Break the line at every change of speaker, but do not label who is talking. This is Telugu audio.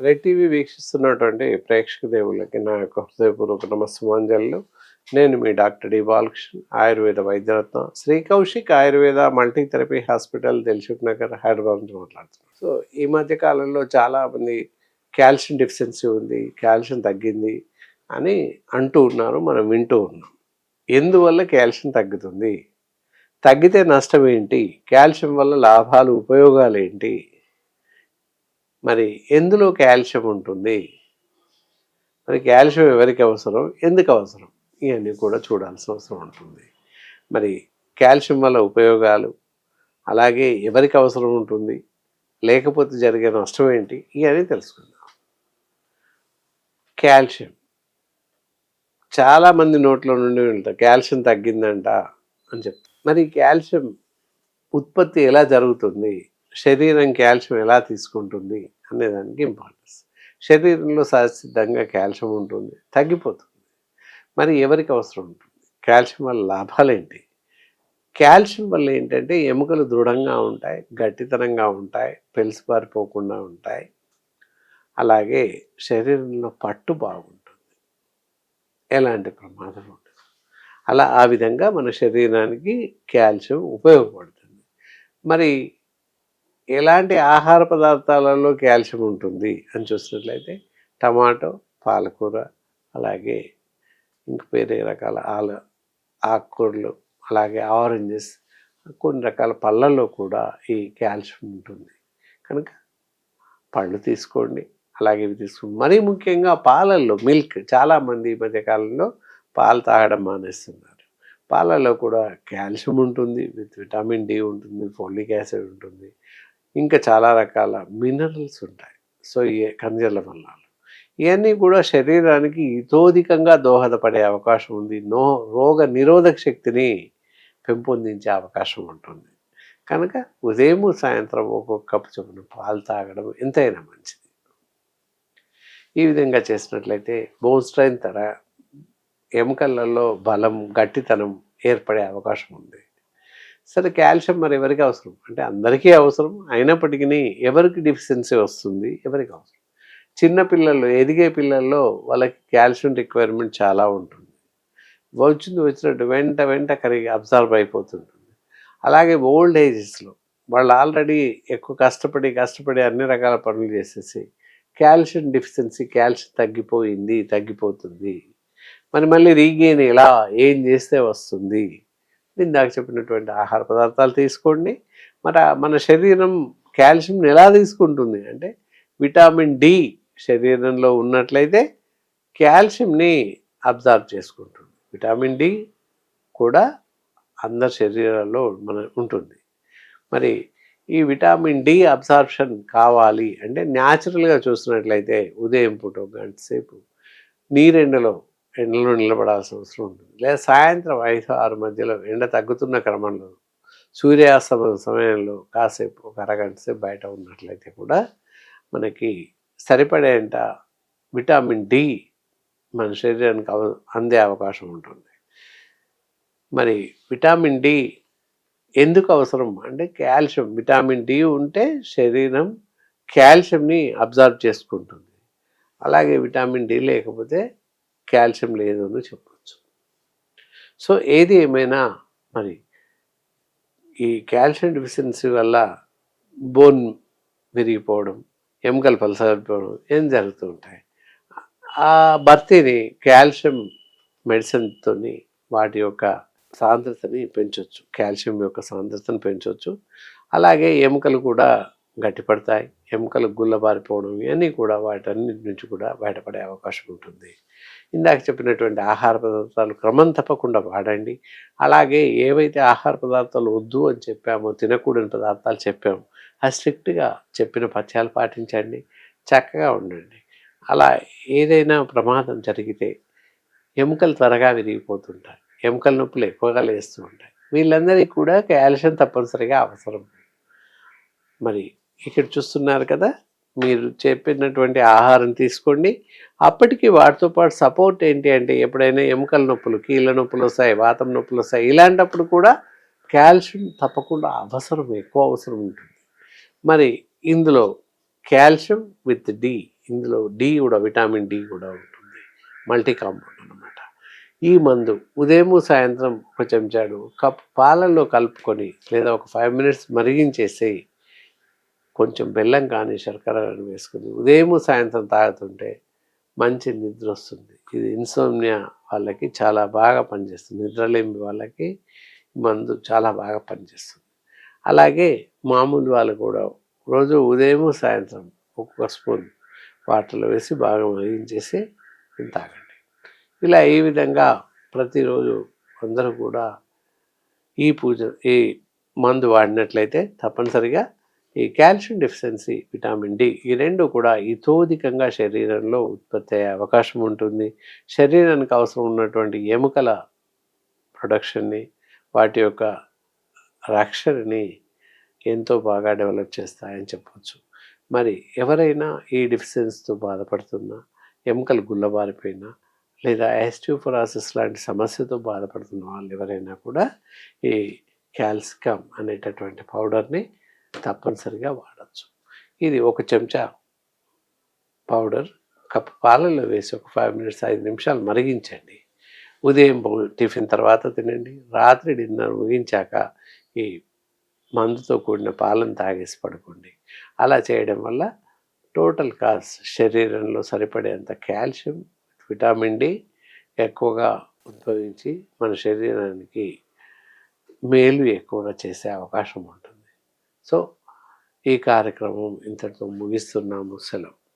రెడ్ టీవీ వీక్షిస్తున్నటువంటి ప్రేక్షక దేవులకి నా యొక్క హృదయపూర్వక నమస్సుమాంజలు. నేను మీ డాక్టర్ డి బాలకృష్ణ ఆయుర్వేద వైద్యరత్న Shri Kaushik Ayurveda multi therapy hospital Dilsukh Nagar Hyderabad నుంచి మాట్లాడుతున్నాను. సో ఈ మధ్య కాలంలో చాలామంది కాల్షియం డెఫిషియన్సీ ఉంది కాల్షియం తగ్గింది అని అంటూ ఉన్నారు మనం వింటూ ఉన్నాం. ఎందువల్ల కాల్షియం తగ్గుతుంది? తగ్గితే నష్టం ఏంటి? కాల్షియం వల్ల లాభాలు ఉపయోగాలు ఏంటి? మరి ఎందులో కాల్షియం ఉంటుంది? మరి కాల్షియం ఎవరికి అవసరం? ఎందుకు అవసరం? ఇవన్నీ కూడా చూడాల్సిన అవసరం ఉంటుంది. మరి కాల్షియం వల్ల ఉపయోగాలు అలాగే ఎవరికి అవసరం ఉంటుంది? లేకపోతే జరిగే నష్టం ఏంటి? ఇవన్నీ తెలుసుకుందాం. కాల్షియం. చాలామంది నోట్లో నుండి వెళ్తారు కాల్షియం తగ్గిందంట అని చెప్తారు. మరి కాల్షియం ఉత్పత్తి ఎలా జరుగుతుంది? శరీరం కాల్షియం ఎలా తీసుకుంటుంది అనేదానికి ఇంపార్టెన్స్ శరీరంలో సహసిద్ధంగా కాల్షియం ఉంటుంది తగ్గిపోతుంది. మరి ఎవరికి అవసరం ఉంటుంది? కాల్షియం వల్ల లాభాలు ఏంటి? కాల్షియం వల్ల ఏంటంటే ఎముకలు దృఢంగా ఉంటాయి గట్టితనంగా ఉంటాయి పెలిసిపారిపోకుండా ఉంటాయి. అలాగే శరీరంలో పట్టు బాగుంటుంది. ఎలాంటి ప్రమాదం ఉండదు. అలా ఆ విధంగా మన శరీరానికి కాల్షియం ఉపయోగపడుతుంది. మరి ఎలాంటి ఆహార పదార్థాలలో కాల్షియం ఉంటుంది అని చూసినట్లయితే టమాటో పాలకూర అలాగే ఇంక వేరే రకాల ఆల ఆకుకూరలు అలాగే ఆరెంజెస్ కొన్ని రకాల పళ్ళల్లో కూడా ఈ కాల్షియం ఉంటుంది. కనుక పళ్ళు తీసుకోండి అలాగే ఇవి తీసుకోండి. మరీ ముఖ్యంగా పాలల్లో మిల్క్ చాలామంది ఈ మధ్యకాలంలో పాలు తాగడం మానేస్తున్నారు. పాలల్లో కూడా కాల్షియం ఉంటుంది విత్ విటమిన్ డి ఉంటుంది ఫోలిక్ యాసిడ్ ఉంటుంది ఇంకా చాలా రకాల మినరల్స్ ఉంటాయి. సో ఈ ఖనిజల వల్లాలు ఇవన్నీ కూడా శరీరానికి ఇతోధికంగా దోహదపడే అవకాశం ఉంది. నో రోగ నిరోధక శక్తిని పెంపొందించే అవకాశం ఉంటుంది. కనుక ఉదయం సాయంత్రం ఒక్కొక్క కప్పు చొప్పున పాలు తాగడం ఎంతైనా మంచిది. ఈ విధంగా చేసినట్లయితే బోన్ స్ట్రెంత్ ఎముకలలో బలం గట్టితనం ఏర్పడే అవకాశం ఉంది. సరే కాల్షియం మరి ఎవరికి అవసరం? అంటే అందరికీ అవసరం. అయినప్పటికీ ఎవరికి డిఫిషియన్సీ వస్తుంది? ఎవరికి అవసరం? చిన్న పిల్లల్లో ఎదిగే పిల్లల్లో వాళ్ళకి కాల్షియం రిక్వైర్మెంట్ చాలా ఉంటుంది. వచ్చింది వచ్చినట్టు వెంట వెంట కరిగి అబ్జర్వ్ అయిపోతుంటుంది. అలాగే ఓల్డ్ ఏజెస్లో వాళ్ళు ఆల్రెడీ ఎక్కువ కష్టపడి కష్టపడి అన్ని రకాల పనులు చేసేసి కాల్షియం డిఫిషియన్సీ కాల్షియం తగ్గిపోయింది తగ్గిపోతుంది. మరి మళ్ళీ రీగెయిన్ ఎలా? ఏం చేస్తే వస్తుంది? ఇందాక చెప్పినటువంటి ఆహార పదార్థాలు తీసుకోండి. మరి మన శరీరం కాల్షియంని ఎలా తీసుకుంటుంది అంటే విటామిన్ డి శరీరంలో ఉన్నట్లయితే కాల్షియంని అబ్జర్వ్ చేసుకుంటుంది. విటామిన్ డి కూడా అందరి శరీరాల్లో మన ఉంటుంది. మరి ఈ విటామిన్ డి అబ్జార్ప్షన్ కావాలి అంటే న్యాచురల్గా చూసినట్లయితే ఉదయం పూట గంట సేపు నీరెండలో ఎండలో నిలబడాల్సిన అవసరం ఉంటుంది. లేదా సాయంత్రం ఐదు ఆరు మధ్యలో ఎండ తగ్గుతున్న క్రమంలో సూర్యాస్తమయ సమయంలో కాసేపు ఒక అరగంట సేపు బయట ఉన్నట్లయితే కూడా మనకి సరిపడేంత విటామిన్ డి మన శరీరానికి అవ అందే అవకాశం ఉంటుంది. మరి విటామిన్ డి ఎందుకు అవసరం? అంటే కాల్షియం విటామిన్ డి ఉంటే శరీరం కాల్షియంని అబ్జర్వ్ చేసుకుంటుంది. అలాగే విటామిన్ డి లేకపోతే కాల్షియం లేదు అని చెప్పవచ్చు సో ఏది ఏమైనా మరి ఈ కాల్షియం డిఫిషియన్సీ వల్ల బోన్ విరిగిపోవడం ఎముకలు పలసరిపోవడం ఏం జరుగుతూ ఉంటాయి? ఆ భర్తీని కాల్షియం మెడిసిన్తో వాటి యొక్క సాంద్రతని పెంచవచ్చు కాల్షియం యొక్క సాంద్రతను పెంచవచ్చు అలాగే ఎముకలు కూడా గట్టిపడతాయి. ఎముకలు గుల్లబారిపోవడం ఇవన్నీ కూడా వాటన్నిటి నుంచి కూడా బయటపడే అవకాశం ఉంటుంది. ఇందాక చెప్పినటువంటి ఆహార పదార్థాలు క్రమం తప్పకుండా వాడండి. అలాగే ఏవైతే ఆహార పదార్థాలు వద్దు అని చెప్పామో తినకూడని పదార్థాలు చెప్పామో అది స్ట్రిక్ట్గా చెప్పిన పథ్యాలు పాటించండి. చక్కగా ఉండండి. అలా ఏదైనా ప్రమాదం జరిగితే ఎముకలు త్వరగా విరిగిపోతుంటాయి. ఎముకల నొప్పులు ఎక్కువగా లేస్తూ ఉంటాయి వీళ్ళందరికీ కూడా కాల్షియం తప్పనిసరిగా అవసరం. మరి ఇక్కడ చూస్తున్నారు కదా మీరు చెప్పినటువంటి ఆహారం తీసుకోండి. అప్పటికి వాటితో పాటు సపోర్ట్ ఏంటి అంటే ఎప్పుడైనా ఎముకల నొప్పులు కీళ్ళ నొప్పులు వస్తాయి వాతం నొప్పులు వస్తాయి ఇలాంటప్పుడు కూడా కాల్షియం తప్పకుండా అవసరం ఎక్కువ అవసరం ఉంటుంది. మరి ఇందులో కాల్షియం విత్ డి ఇందులో డి కూడా విటమిన్ డి కూడా ఉంటుంది. మల్టీ కాంపౌండ్ అన్నమాట. ఈ మందు ఉదయం సాయంత్రం ఒక చెంచాడు కప్ పాలల్లో కలుపుకొని లేదా ఒక ఫైవ్ మినిట్స్ మరిగించేసేయి. కొంచెం బెల్లం కానీ శర్కర కానీ వేసుకుని ఉదయం సాయంత్రం తాగుతుంటే మంచి నిద్ర వస్తుంది. ఇది ఇన్సోమ్నియా వాళ్ళకి చాలా బాగా పనిచేస్తుంది. నిద్రలేమి వాళ్ళకి మందు చాలా బాగా పనిచేస్తుంది. అలాగే మామూలు వాళ్ళు కూడా రోజు ఉదయం సాయంత్రం ఒక్కొక్క స్పూన్ వాటర్లో వేసి బాగా మరిగించేసి ఇది తాగండి. ఇలా ఈ విధంగా ప్రతిరోజు అందరూ కూడా ఈ పూజ ఈ మందు వాడినట్లయితే తప్పనిసరిగా ఈ కాల్షియం డెఫిషియన్సీ విటామిన్ డి ఈ రెండు కూడా ఇతోధికంగా శరీరంలో ఉత్పత్తి అయ్యే అవకాశం ఉంటుంది. శరీరానికి అవసరం ఉన్నటువంటి ఎముకల ప్రొడక్షన్ని వాటి యొక్క రక్షణని ఎంతో బాగా డెవలప్ చేస్తాయని చెప్పవచ్చు మరి ఎవరైనా ఈ డెఫిషియన్సీతో బాధపడుతున్నా ఎముకలు గుల్లబారిపోయినా లేదా యాస్టియోఫొరాసిస్ లాంటి సమస్యతో బాధపడుతున్న వాళ్ళు ఎవరైనా కూడా ఈ క్యాల్సికమ్ అనేటటువంటి పౌడర్ని తప్పనిసరిగా వాడచ్చు. ఇది ఒక చెంచా పౌడర్ కప్పు పాలలో వేసి ఒక ఫైవ్ మినిట్స్ ఐదు నిమిషాలు మరిగించండి. ఉదయం టిఫిన్ తర్వాత తినండి. రాత్రి డిన్నర్ ముగించాక ఈ మందుతో కూడిన పాలను తాగేసి పడుకోండి. అలా చేయడం వల్ల టోటల్ కాస్ట్ శరీరంలో సరిపడేంత కాల్షియం విటమిన్ డి ఎక్కువగా ఉద్భవించి మన శరీరానికి మేలు ఎక్కువగా చేసే అవకాశం ఉంటుంది. సో ఈ కార్యక్రమం ఇంతటితో ముగిస్తున్నాము. సెలవు.